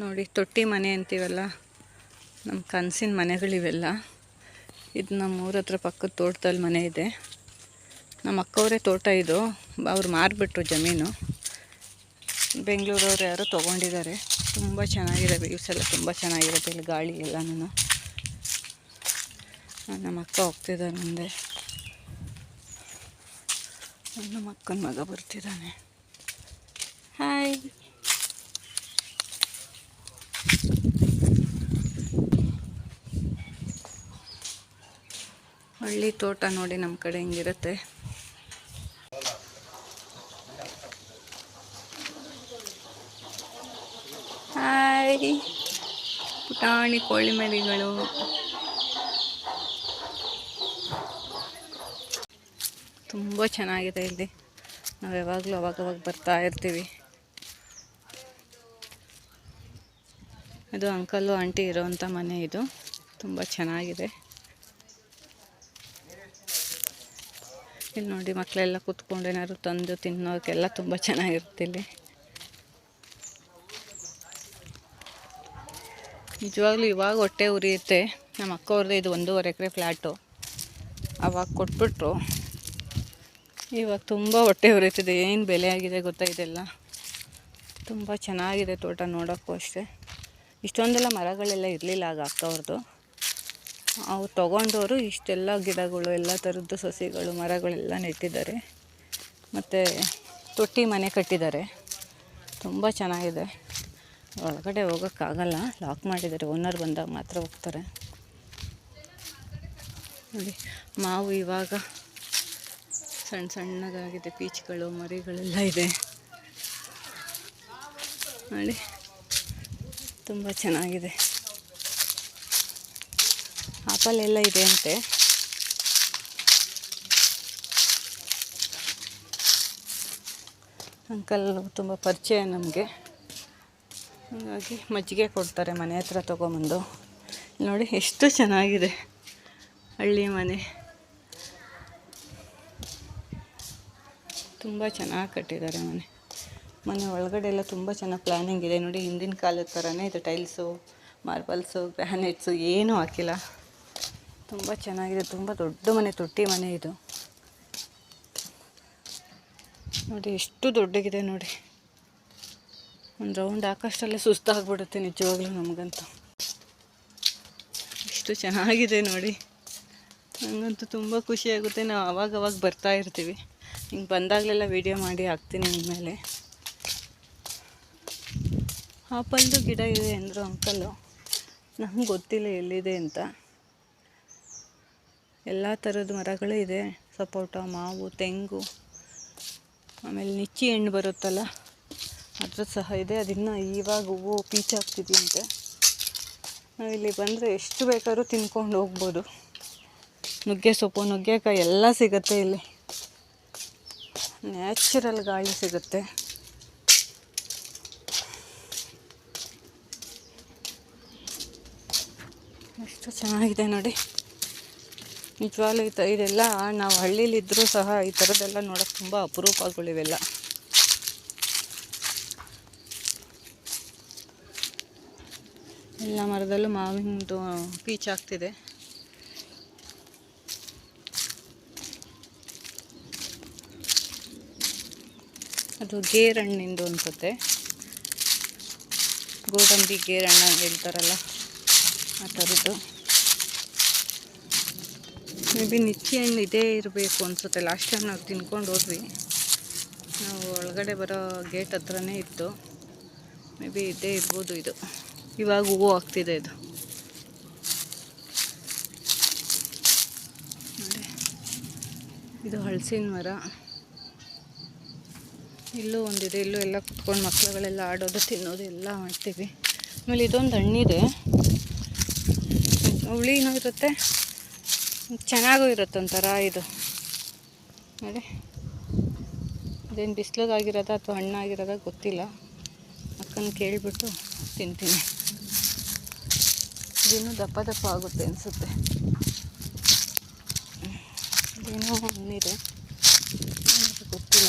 ನೋಡಿ, ತೊಟ್ಟಿ ಮನೆ ಅಂತೀವಲ್ಲ ನಮ್ಮ ಕನಸಿನ ಮನೆಗಳಿವೆಲ್ಲ. ಇದು ನಮ್ಮ ಊರ ಹತ್ರ ಪಕ್ಕದ ತೋಟದಲ್ಲಿ ಮನೆ ಇದೆ. ನಮ್ಮ ಅಕ್ಕವರೇ ತೋಟ ಇದು, ಅವ್ರು ಮಾರಿಬಿಟ್ರು ಜಮೀನು. ಬೆಂಗಳೂರವ್ರು ಯಾರೋ ತೊಗೊಂಡಿದ್ದಾರೆ ತುಂಬ ಚೆನ್ನಾಗಿದೆ, ವ್ಯೂಸ್ ಎಲ್ಲ ತುಂಬ ಚೆನ್ನಾಗಿರುತ್ತೆ ಇಲ್ಲಿ ಗಾಳಿ ಎಲ್ಲನೂ ನಮ್ಮ ಅಕ್ಕ ಹೋಗ್ತಿದ್ದಾರೆ ಮುಂದೆ. ನಮ್ಮ ಅಕ್ಕನ ಮಗ ಬರ್ತಿದ್ದಾನೆ ಹಾಯ್ ಹಳ್ಳಿ ತೋಟ ನೋಡಿ ನಮ್ಮ ಕಡೆ ಹಿಂಗಿರುತ್ತೆ. ಹಾಯ್ ಪುಟಾಣಿ ಕೋಳಿ ಮರಿಗಳು ತುಂಬ ಚೆನ್ನಾಗಿದೆ ಇಲ್ಲಿ. ನಾವು ಯಾವಾಗಲೂ ಅವಾಗವಾಗ ಬರ್ತಾ ಇರ್ತೀವಿ. ಇದು ಅಂಕಲ್ಲು, ಆಂಟಿ ಇರೋವಂಥ ಮನೆ ಇದು. ತುಂಬ ಚೆನ್ನಾಗಿದೆ. ಇಲ್ಲಿ ನೋಡಿ ಮಕ್ಕಳೆಲ್ಲ ಕೂತ್ಕೊಂಡು ಏನಾದ್ರು ತಂದು ತಿನ್ನೋಕ್ಕೆಲ್ಲ ತುಂಬ ಚೆನ್ನಾಗಿರುತ್ತೆ ಇಲ್ಲಿ. ನಿಜವಾಗ್ಲೂ ಇವಾಗ ಹೊಟ್ಟೆ ಉರಿಯುತ್ತೆ. ನಮ್ಮ ಅಕ್ಕ ಅವ್ರದ್ದು ಇದು ಒಂದೂವರೆ ಎಕರೆ ಫ್ಲ್ಯಾಟು. ಅವಾಗ ಕೊಟ್ಬಿಟ್ರು. ಇವಾಗ ತುಂಬ ಹೊಟ್ಟೆ ಉರಿತಿದೆ. ಏನು ಬೆಲೆ ಆಗಿದೆ ಗೊತ್ತಾ ಇದೆಲ್ಲ? ತುಂಬ ಚೆನ್ನಾಗಿದೆ ತೋಟ ನೋಡೋಕ್ಕೂ ಅಷ್ಟೇ. ಇಷ್ಟೊಂದೆಲ್ಲ ಮರಗಳೆಲ್ಲ ಇರಲಿಲ್ಲ ಆಗ ಅಕ್ಕವ್ರದ್ದು. ಅವ್ರು ತೊಗೊಂಡವರು ಇಷ್ಟೆಲ್ಲ ಗಿಡಗಳು, ಎಲ್ಲ ಥರದ್ದು ಸಸಿಗಳು, ಮರಗಳೆಲ್ಲ ನೆಟ್ಟಿದ್ದಾರೆ. ಮತ್ತು ತೊಟ್ಟಿ ಮನೆ ಕಟ್ಟಿದ್ದಾರೆ. ತುಂಬ ಚೆನ್ನಾಗಿದೆ. ಒಳಗಡೆ ಹೋಗೋಕ್ಕಾಗಲ್ಲ ಲಾಕ್ ಮಾಡಿದ್ದಾರೆ. ಓನರ್ ಬಂದಾಗ ಮಾತ್ರ ಹೋಗ್ತಾರೆ. ನೋಡಿ, ಮಾವು ಇವಾಗ ಸಣ್ಣ ಸಣ್ಣದಾಗಿದೆ. ಪೀಚ್ಗಳು, ಮರಿಗಳೆಲ್ಲ ಇದೆ. ನೋಡಿ, ತುಂಬ ಚೆನ್ನಾಗಿದೆ. ಆಪಲ್ ಎಲ್ಲ ಇದೆ ಅಂತೆ. ಅಂಕಲ್ ತುಂಬ ಪರಿಚಯ ನಮಗೆ. ಹಾಗಾಗಿ ಮಜ್ಜಿಗೆ ಕೊಡ್ತಾರೆ, ಮನೆ ಹತ್ರ ತೊಗೊಂಬಂದು. ನೋಡಿ, ಎಷ್ಟು ಚೆನ್ನಾಗಿದೆ ಹಳ್ಳಿ ಮನೆ. ತುಂಬ ಚೆನ್ನಾಗಿ ಕಟ್ಟಿದ್ದಾರೆ ಮನೆ. ಮನೆ ಒಳಗಡೆ ಎಲ್ಲ ತುಂಬ ಚೆನ್ನಾಗಿ ಪ್ಲ್ಯಾನಿಂಗ್ ಇದೆ. ನೋಡಿ, ಹಿಂದಿನ ಕಾಲದ ಥರನೇ ಇದು ಟೈಲ್ಸು ಮಾರ್ಬಲ್ಸು ಗ್ರ್ಯಾನೈಟ್ಸು ಏನೂ ಹಾಕಿಲ್ಲ. ತುಂಬ ಚೆನ್ನಾಗಿದೆ, ತುಂಬ ದೊಡ್ಡ ಮನೆ, ತೊಟ್ಟಿ ಮನೆ ಇದು. ನೋಡಿ, ಎಷ್ಟು ದೊಡ್ಡಗಿದೆ ನೋಡಿ. ಒಂದು ರೌಂಡ್ ಹಾಕೋಷ್ಟಲ್ಲೇ ಸುಸ್ತಾಗ್ಬಿಡುತ್ತೆ ನಿಜವಾಗ್ಲೂ ನಮಗಂತೂ. ಎಷ್ಟು ಚೆನ್ನಾಗಿದೆ ನೋಡಿ. ನನಗಂತೂ ತುಂಬ ಖುಷಿಯಾಗುತ್ತೆ ನಾವು ಆವಾಗ ಅವಾಗ ಬರ್ತಾ ಇರ್ತೀವಿ. ಹಿಂಗೆ ಬಂದಾಗಲೆಲ್ಲ ವೀಡಿಯೋ ಮಾಡಿ ಹಾಕ್ತೀನಿ ಇನ್ಮೇಲೆ ಆಪಲ್ದು ಗಿಡ ಇದೆ ಅಂದರು ಅಂಕಲ್ಲು ನಮ್ಗೆ ಗೊತ್ತಿಲ್ಲ ಎಲ್ಲಿದೆ ಅಂತ. ಎಲ್ಲ ಥರದ ಮರಗಳು ಇದೆ. ಸಪೋಟ, ಮಾವು, ತೆಂಗು, ಆಮೇಲೆ ನಿಚ್ಚಿ ಹಣ್ಣು ಬರುತ್ತಲ್ಲ ಅದ್ರದ್ದು ಸಹ ಇದೆ. ಅದನ್ನು ಇವಾಗ ಹೂವು ಪೀಚಾಗ್ತಿದೆಯಂತೆ ನಾವಿಲ್ಲಿ ಬಂದರೆ ಎಷ್ಟು ಬೇಕಾದ್ರೂ ತಿನ್ಕೊಂಡು ಹೋಗ್ಬೋದು. ನುಗ್ಗೆ ಸೊಪ್ಪು, ನುಗ್ಗೆಕಾಯಿ ಎಲ್ಲ ಸಿಗುತ್ತೆ ಇಲ್ಲಿ. ನ್ಯಾಚುರಲ್ ಗಾಳಿ ಸಿಗುತ್ತೆ. ಎಷ್ಟು ಚೆನ್ನಾಗಿದೆ ನೋಡಿ. ನಿಜವಾಗ್ಲೂ ಈ ತ, ಇದೆಲ್ಲ ನಾವು ಹಳ್ಳೀಲಿದ್ದರೂ ಸಹ ಈ ಥರದ್ದೆಲ್ಲ ನೋಡೋಕ್ಕೆ ತುಂಬ ಅಪರೂಪಗಳಿವೆಲ್ಲ. ಎಲ್ಲ ಮರದಲ್ಲೂ ಮಾವಿನದು ಪೀಚ್ ಆಗ್ತಿದೆ. ಅದು ಗೇರಣ್ಣಿಂದು ಅನ್ಸುತ್ತೆ. ಗೋಡಂಬಿ ಗೇರಣ್ಣ ಹೇಳ್ತಾರಲ್ಲ ಆ ಥರದ್ದು. ಮೇ ಬಿ ನಿಚ್ಚಿ ಹಣ್ಣು ಇದೇ ಇರಬೇಕು ಅನಿಸುತ್ತೆ. ಲಾಸ್ಟ್ ಟೈಮ್ ನಾವು ತಿನ್ಕೊಂಡು ಹೋದ್ವಿ. ನಾವು ಒಳಗಡೆ ಬರೋ ಗೇಟ್ ಹತ್ರನೇ ಇತ್ತು. ಮೇ ಬಿ ಇದೇ ಇರ್ಬೋದು ಇದು. ಇವಾಗ ಹೂವು ಆಗ್ತಿದೆ ಇದು. ಇದು ಹಳಸಿನ ಮರ. ಇಲ್ಲೂ ಒಂದಿದೆ. ಇಲ್ಲೂ ಎಲ್ಲ ಕುತ್ಕೊಂಡು ಮಕ್ಕಳುಗಳೆಲ್ಲ ಆಡೋದು, ತಿನ್ನೋದು ಎಲ್ಲ ಮಾಡ್ತೀವಿ. ಆಮೇಲೆ ಇದೊಂದು ಹಣ್ಣಿದೆ. ಹುಳಿನೂ ಇರುತ್ತೆ. ಚೆನ್ನಾಗೂ ಇರುತ್ತೆ ಒಂಥರ ಇದು. ನೋಡಿ. ಅದೇನು ಬಿಸಿಲಿಗಾಗಿರೋದ ಅಥವಾ ಹಣ್ಣಾಗಿರೋದ ಗೊತ್ತಿಲ್ಲ. ಅಕ್ಕನ ಕೇಳಿಬಿಟ್ಟು ತಿಂತೀನಿ. ಇದಿನ್ನೂ ದಪ್ಪ ದಪ್ಪ ಆಗುತ್ತೆ ಅನಿಸುತ್ತೆ. ಏನೋ ಹಣ್ಣಿದೆ. ಗೊತ್ತಿಲ್ಲ.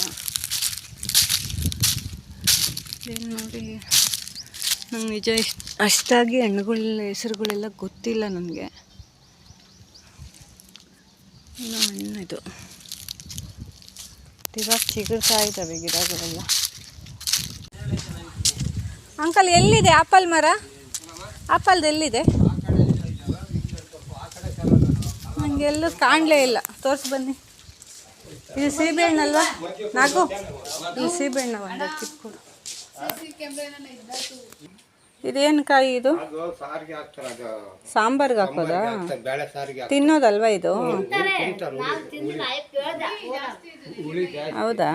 ಏನು ನೋಡಿ. ನಂಗೆ ನಿಜ ಇಷ್ಟ ಅಷ್ಟಾಗಿ ಹಣ್ಣುಗಳ ಹೆಸರುಗಳೆಲ್ಲ ಗೊತ್ತಿಲ್ಲ ನನಗೆ ಏನೋ ಹಣ್ಣು ಇದು. ಇವಾಗ ಚಿಗುರ್ತಾ ಇದ್ದಾವೆ ಗಿಡಗಳೆಲ್ಲ. ಅಂಕಲ್ ಎಲ್ಲಿದೆ? ಆಪಲ್ ಮರ? ಆಪಲ್ದು ಎಲ್ಲಿದೆ? ನನಗೆಲ್ಲೂ ಕಾಣಲೇ ಇಲ್ಲ. ತೋರಿಸಿ ಬನ್ನಿ. ಇದು ಸೀಬೆಹಣ್ಣಲ್ವಾ? ನಾಲ್ಕು ಇದು ಸೀಬೆಹಣ್ಣು ಒಂದು ಕಿತ್ಕೊಡು ಇದೇನು ಕಾಯಿ ಇದು? ಸಾಂಬಾರ್ಗೆ ಹಾಕೋದಾ ತಿನ್ನೋದಲ್ವಾ ಇದು? ಹೌದಾ?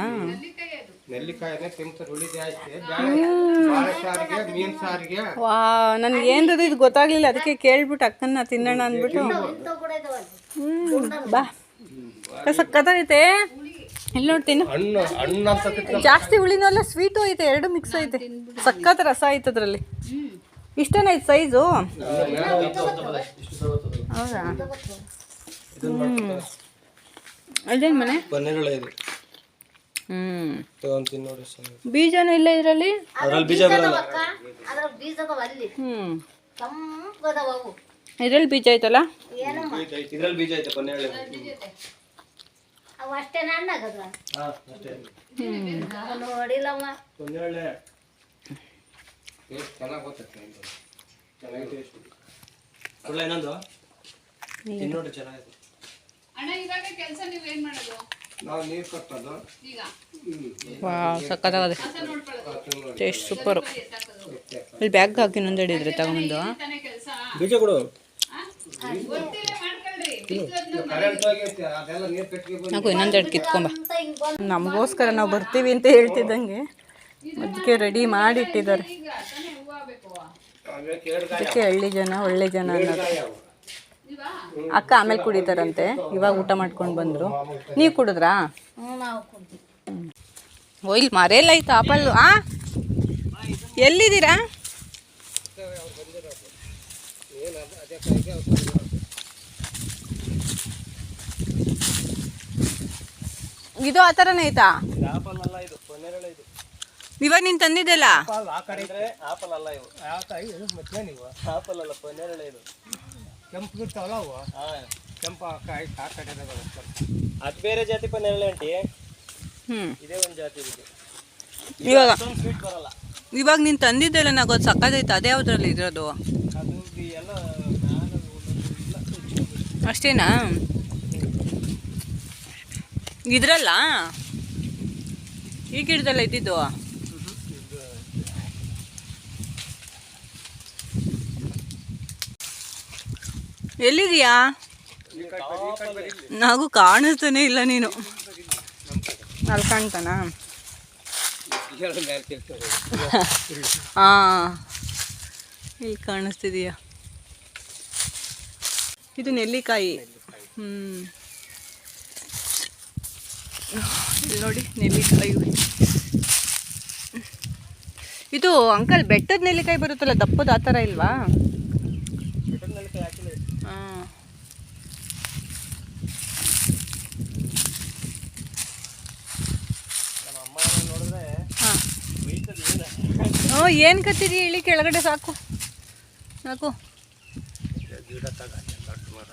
ವಾ ನನಗೆ ಏನು ಇದು ಗೊತ್ತಾಗ್ಲಿಲ್ಲ ಅದಕ್ಕೆ ಕೇಳ್ಬಿಟ್ಟು ಅಕ್ಕನ್ನ ತಿನ್ನೋಣ ಅಂದ್ಬಿಟ್ಟು. ಹ್ಞೂ ಬಾ. ಸಕ್ಕತ್ತೈತೆ ಇಲ್ಲಿ ನೋಡ್ತೀನಿ ಹಣ್ಣು ಹಣ್ಣು ಅಂತ ಜಾಸ್ತಿ ಹುಳಿನೂ ಅಲ್ಲ ಸ್ವೀಟು ಐತೆ ಎರಡು ಮಿಕ್ಸ್ ಐತೆ. ಸಖತ್ ರಸ ಐತೆ ಅದರಲ್ಲಿ. ಇಷ್ಟನೇ ಐತೆ ಸೈಜು ಹೌದಾ? ಹ್ಞೂ ಅದೇನು ಮನೆ? ಪನ್ನೀರುಳ್ಳ ಇದು. ಹ್ಞೂ ಬೀಜನೂ ಇಲ್ಲ ಇದರಲ್ಲಿ? ಅದ್ರಲ್ಲಿ ಬೀಜ ಹ್ಞೂ ಇದರಲ್ಲಿ ಬೀಜ ಐತಲ್ಲ? ಏನಮ್ಮ? ಇದ್ರಲ್ಲಿ ಬೀಜ ಐತೆ ಪನ್ನೀರುಳ್ಳ ಅವು ಅಷ್ಟೇ ನೋಡಿಲ್ಲಮ್ಮ. ಟೇಸ್ಟ್ ಚೆನ್ನಾಗಿ ಗೊತ್ತೈತೆ ಇದು. ಚೆನ್ನಾಗಿ ಟೇಸ್ಟ್ ಕೊಡ್ಲ ಇನ್ನೊಂದು? ತಿನ್ ನೋಡಿ ಚೆನ್ನಾಗಿದೆ. ನಾವು ನೀರು ಕಟ್ಟೋದು ವಾ ಸಕ್ಕತ್ತಾಗದೆ. ಟೇಸ್ಟ್ ಸೂಪರು ಇಲ್ಲಿ ಬ್ಯಾಗ್ ಹಾಕಿ ಇನ್ನೊಂದು ಹಿಡಿದ್ರೆ ತಗೊಂಡು ಬೀಜ ಕೊಡು. ಹಾಕು ಇನ್ನೊಂದು ಎರಡು ಕಿತ್ಕೊಂಬ ನಮಗೋಸ್ಕರ ನಾವು ಬರ್ತೀವಿ ಅಂತ ಹೇಳ್ತಿದ್ದಂಗೆ. ಅದಕ್ಕೆ ರೆಡಿ ಮಾಡಿಟ್ಟಿದ್ದಾರೆ. ಅದಕ್ಕೆ ಹಳ್ಳಿ ಜನ ಒಳ್ಳೆ ಜನ ಅನ್ನೋದು. ಅಕ್ಕ ಆಮೇಲೆ ಕುಡಿತಾರಂತೆ. ಇವಾಗ ಊಟ ಮಾಡ್ಕೊಂಡು ಬಂದರು. ನೀವು ಕುಡಿದ್ರಾ? ನಾವು ಓ ಇಲ್ಲಿ ಮರೆಯಲ್ಲ ಆಯ್ತು ಆಪಲ್ ಆ? ಎಲ್ಲಿದ್ದೀರಾ? ಇದು ಆ ಥರನೇ ಐತಾ ಆಪಲ್ ಅಲ್ಲ ಇದು ಪನ್ನೀರುಳ್ಳ ಇದು. ಇವಾಗ ನೀನು ತಂದಿದ್ದೆಲ್ಲ? ಆ ಕಡೆ ಇದ್ರೆ ಆಪಲ್ ಅಲ್ಲ ಇವು. ಯಾವ ಕಾಯಿ ಇದು ಮತ್ತೆ ನೀವು. ಆಪಲ್ ಅಲ್ಲ ಪನ್ನೀರುಳ್ಳ ಇದು. ಕೆಂಪು ಇರ್ತಾವಲ್ಲ ಅವು? ಹಾ. ಕೆಂಪು ಕಾಯಿ ಆ ಕಡೆ ಅದು ಬೇರೆ ಜಾತಿ ಪನ್ನೀರುಳ್ಳ ಅಂಟಿ ಹ್ಞೂ ಇದೇ ಒಂದು ಜಾತಿ ಇದು. ಇವಾಗ ನೀನ್ ಸ್ವೀಟ್ ಬರಲ್ಲ. ಇವಾಗ ನೀನು ತಂದಿದ್ದೆಲ್ಲ ನಂಗೆ ಅದು ಸಕ್ಕತ್ತೈತೆ ಅದೇ ಯಾವ್ದ್ರಲ್ಲಿ ಇರೋದು? ಅದು ಎಲ್ಲ ಅಷ್ಟೇನಾ? ಇದ್ರಲ್ಲ? ಈ ಗಿಡದಲ್ಲ ಇದ್ದಿದ್ದು? ಎಲ್ಲಿದೀಯಾ ನಾವು ಕಾಣಿಸ್ತಾನೆ ಇಲ್ಲ ನೀನು. ಅಲ್ಲಿ ಕಾಣ್ತಾನಾ? ಹಾಂ. ಇಲ್ಲಿ ಕಾಣಿಸ್ತಿದೀಯಾ? ಇದು ನೆಲ್ಲಿಕಾಯಿ. ಹ್ಞೂ ಇಲ್ಲಿ ನೋಡಿ ನೆಲ್ಲಿಕಾಯಿ. ಇದು ಅಂಕಲ್ ಬೆಟ್ಟದ ನೆಲ್ಲಿಕಾಯಿ ಬರುತ್ತಲ್ಲ ದಪ್ಪದ ಆ ಥರ ಇಲ್ವಾ? ಹಾಂ. ನಮ್ಮ ಅಮ್ಮ ನೋಡಿದ್ರೆ ಹಾಂ. ಏನು. ಹ್ಞೂ ಏನು ಕತ್ತಿದಿ ಇಳಿ ಕೆಳಗಡೆ ಸಾಕು. ಸಾಕು ಗಿಡ ತಗ ದೊಡ್ಡ ಮರ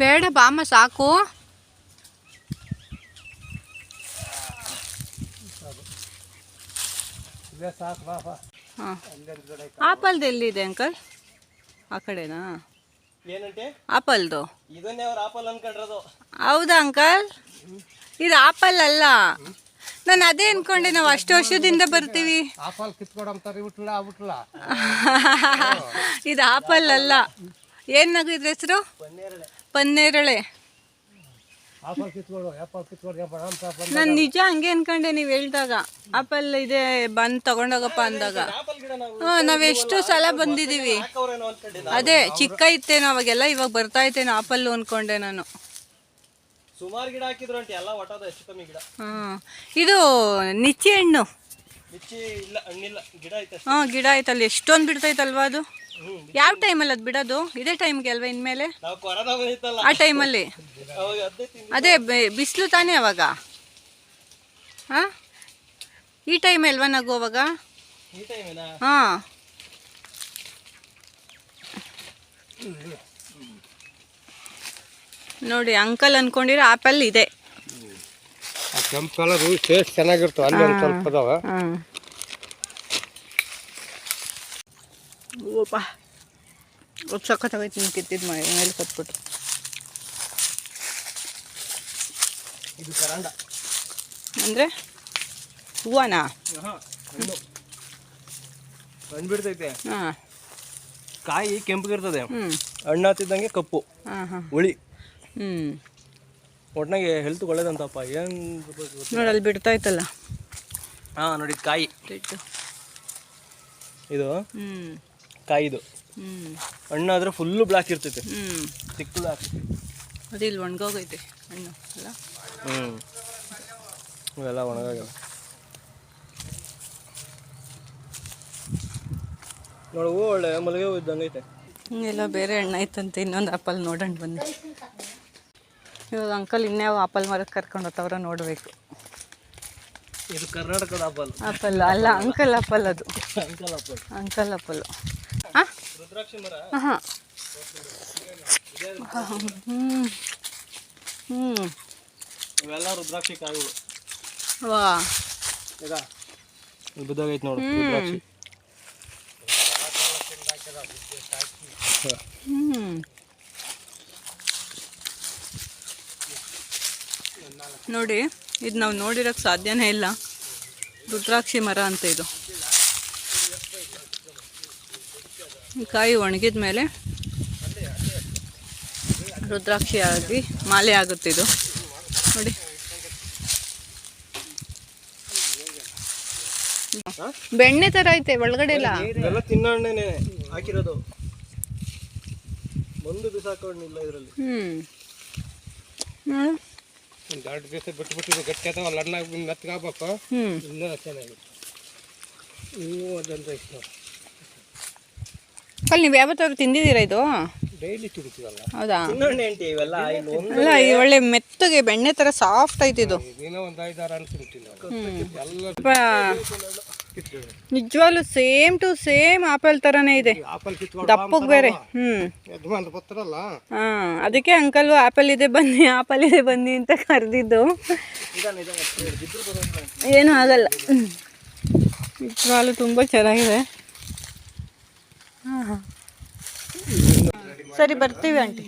ಬೇಡ ಬಾಮ ಸಾಕು. ಆಪಲ್ದು ಎಲ್ಲಿದೆ ಅಂಕಲ್? ಆ ಕಡೆನಾ? ಆಪಲ್ದು. ಹೌದಾ ಅಂಕಲ್? ಇದು ಆಪಲ್ ಅಲ್ಲ. ನಾನು ಅದೇ ಅನ್ಕೊಂಡೆ ನಾವು ಅಷ್ಟು ವರ್ಷದಿಂದ ಬರ್ತೀವಿ. ಇದು ಆಪಲ್ ಅಲ್ಲ. ಏನ್ ನಗು ಇದ್ರ ಹೆಸರು? ಪನ್ನೇರಳೆ. ನಾನು ನಿಜ ಹಂಗೆ ಅನ್ಕೊಂಡೆ ನೀವು ಹೇಳ್ದಾಗ. ಆಪಲ್ ಇದೆ ಬಂದು ತಗೊಂಡೋಗಪ್ಪ ಅಂದಾಗ. ಹ್ಞೂ ನಾವೆಷ್ಟು ಸಲ ಬಂದಿದ್ದೀವಿ. ಅದೇ ಚಿಕ್ಕ ಇತ್ತೇನೋ ಅವಾಗೆಲ್ಲ ಇವಾಗ ಬರ್ತಾ ಇತ್ತೇನೋ ಆಪಲ್ಲು ಅನ್ಕೊಂಡೆ ನಾನು. ಸುಮಾರು ಗಿಡ ಹಾಕಿದ್ರು ಅಂಟಿ ಎಲ್ಲ ಒಟ್ಟದ ಹೆಚ್ಚು ಕಮ್ಮಿ ಗಿಡ? ಹಾಂ ಇದು ನಿಚ್ಚಿ ಹಣ್ಣು. ಹಾಂ ಗಿಡ ಆಯ್ತಲ್ಲ ಎಷ್ಟೊಂದು ಬಿಡ್ತೈತಲ್ವಾ ಅದು? ಯಾವ ಯಾವ ಟೈಮಲ್ಲಿ ಅದು ಬಿಡೋದು? ಇದೇ ಟೈಮ್ಗೆ ಅಲ್ವಾ ಇನ್ಮೇಲೆ? ಆ ಟೈಮಲ್ಲಿ ಅದೇ ಬಿಸಿಲು ತಾನೇ ಅವಾಗ? ಹಾಂ? ಈ ಟೈಮ್ ಅಲ್ವಾ ನಗು ಅವಾಗ? ಹಾಂ. ನೋಡಿ ಅಂಕಲ್ ಅನ್ಕೊಂಡಿರೋ ಆಪಲ್ ಇದೆ. ಕೆಂಪು ಕಲರ್ ಟೇಸ್ಟ್ ಚೆನ್ನಾಗಿರ್ತವೆ. ಅಲ್ಲಿ ಒಂದು ಸ್ವಲ್ಪ ಅದಾವ. ಹಾಂ. ಓಪ. ಒಬ್ಬ ಸಖತ್ತಾಗೈತೆ ನೀವು ಕಿತ್ತಿದ್ದು ಮಾಡಿ ಮೇಲೆ ಕತ್ಬಿಟ್ಟು ಇದು ಕರಂಡ. ಅಂದರೆ ಹೂವನಾ? ಬಂದ್ಬಿಡ್ತೈತೆ. ಹಾಂ. ಕಾಯಿ ಕೆಂಪಗಿರ್ತದೆ ಹ್ಞೂ ಹಣ್ಣು ಹತ್ತಿದ್ದಂಗೆ ಕಪ್ಪು. ಹಾಂ ಹಾಂ ಹುಳಿ. ಹ್ಞೂ ಒಟ್ನಾಗೆ ಹೆಲ್ತ್ ಒಳ್ಳೇದಂತಪ್ಪ. ಏನು ನೋಡಿ ಅಲ್ಲಿ ಬಿಡ್ತಾ ಇತ್ತಲ್ಲ ಹಾಂ ನೋಡಿ ಕಾಯಿ. ಇದು ಕಾಯಿದು. ಹಣ್ಣಾದ್ರೆ ಫುಲ್ಲು ಬ್ಲಾಕ್ ಇರ್ತೈತೆ. ಚಿಕ್ಕ ಬ್ಲಾಕ್ ಅದು ಇಲ್ಲಿ ಒಣಗೋಗೈತೆ ಹಣ್ಣು ಅಲ್ಲ? ಹ್ಞೂ ಇವೆಲ್ಲ ಒಣಗಾಗಲ್ಲ. ನೋಡಿ ಒಳ್ಳೆ ಹೂ ಇದ್ದಂಗೈತೆ. ಎಲ್ಲ ಬೇರೆ ಹಣ್ಣು ಐತಂತೆ ಇನ್ನೊಂದು ಆಪಲ್ ನೋಡೋಣ ಬನ್ನಿ. ಇವಾಗ ಅಂಕಲ್ ಇನ್ಯಾವ ಆಪಲ್ ಮರಕ್ಕೆ ಕರ್ಕೊಂಡು ಹೋಗ್ತವ್ರ ನೋಡಬೇಕು. ಇದು ಕರ್ನಾಟಕದ ಆಪಲ್ ಆಪಲ್ ಅಲ್ಲ ಅಂಕಲ್ ಆಪಲ್ ಅದು. ಅಂಕಲ್ ಆಪಲ್ ಅಂಕಲ್ ಆಪಲ್ ರುದ್ರಾಕ್ಷಿ ಮರ? ಹಾಂ ಹ್ಞೂ ಹ್ಞೂ ಇವೆಲ್ಲ ರುದ್ರಾಕ್ಷಿ ಕಾಯಿಗಳು. ವಾ. ಈಗ ಬಿದ್ದೋಗೈತೆ ನೋಡು ಹ್ಮ್. ರುದ್ರಾಕ್ಷಿ. ಹ್ಞೂ ನೋಡಿ ಇದು ನಾವು ನೋಡಿರೋಕ್ಕೆ ಸಾಧ್ಯನೇ ಇಲ್ಲ. ರುದ್ರಾಕ್ಷಿ ಮರ ಅಂತ ಇದು. ಕಾಯಿ ಒಣಗಿದ ಮೇಲೆ ರುದ್ರಾಕ್ಷಿ ಆಗಿ ಮಾಲೆ ಆಗುತ್ತೆ ಇದು. ನೋಡಿ. ಬೆಣ್ಣೆ ತರ ಐತೆ ಒಳಗಡೆ ಎಲ್ಲ. ಹಾಕಿರೋದು. ಒಂದು ಬಿಸಾಕೊಂಡಿಲ್ಲ ಇದರಲ್ಲಿ. ನೋಡು. ಒಂದು ಎರಡು ದಿವಸ ಬಿಟ್ಟು ಬಿಟ್ಟು ಗಟ್ಟಿ ಅಥವಾ ಲಣ್ಣ ಮೆತ್ತಗಾಗ್ಬೇಕು ಹ್ಞೂ ಇನ್ನೂ ಚೆನ್ನಾಗಿ ಇಷ್ಟ. ಅಲ್ಲಿ ನೀವು ಯಾವತ್ತಾದ್ರು ತಿಂದಿದ್ದೀರಾ ಇದು? ಡೈಲಿ ತಿಂತೀವಲ್ಲ. ಹೌದಾ? ಇವೆಲ್ಲ ಒಂದು ಅಲ್ಲ ಈ ಒಳ್ಳೆ ಮೆತ್ತಗೆ ಬೆಣ್ಣೆ ಥರ ಸಾಫ್ಟ್ ಐತಿ ಇದು. ಏನೋ ಒಂದು ಐದಾರು ಹಣ್ಣು ತಿಂತೀವಿ ಎಲ್ಲ ಕಿತ್ಕೊಳ್ಳಿ ನಿಜವಾಗ್ಲೂ ಸೇಮ್ ಟು ಸೇಮ್ ಆಪಲ್ ಥರನೇ ಇದೆ. ದಪ್ಪಗೆ ಬೇರೆ ಬರ್ತಾರಲ್ಲ ಹಾಂ ಅದಕ್ಕೆ ಅಂಕಲ್ ಆಪಲ್ ಇದೆ ಬನ್ನಿ ಆಪಲ್ ಇದೆ ಬನ್ನಿ ಅಂತ ಕರೆದಿದ್ದು. ಏನೂ ಆಗಲ್ಲ. ನಿಜವಾಗ್ಲೂ ತುಂಬ ಚೆನ್ನಾಗಿದೆ. ಹಾಂ ಹಾಂ. ಸರಿ ಬರ್ತೀವಿ ಆಂಟಿ.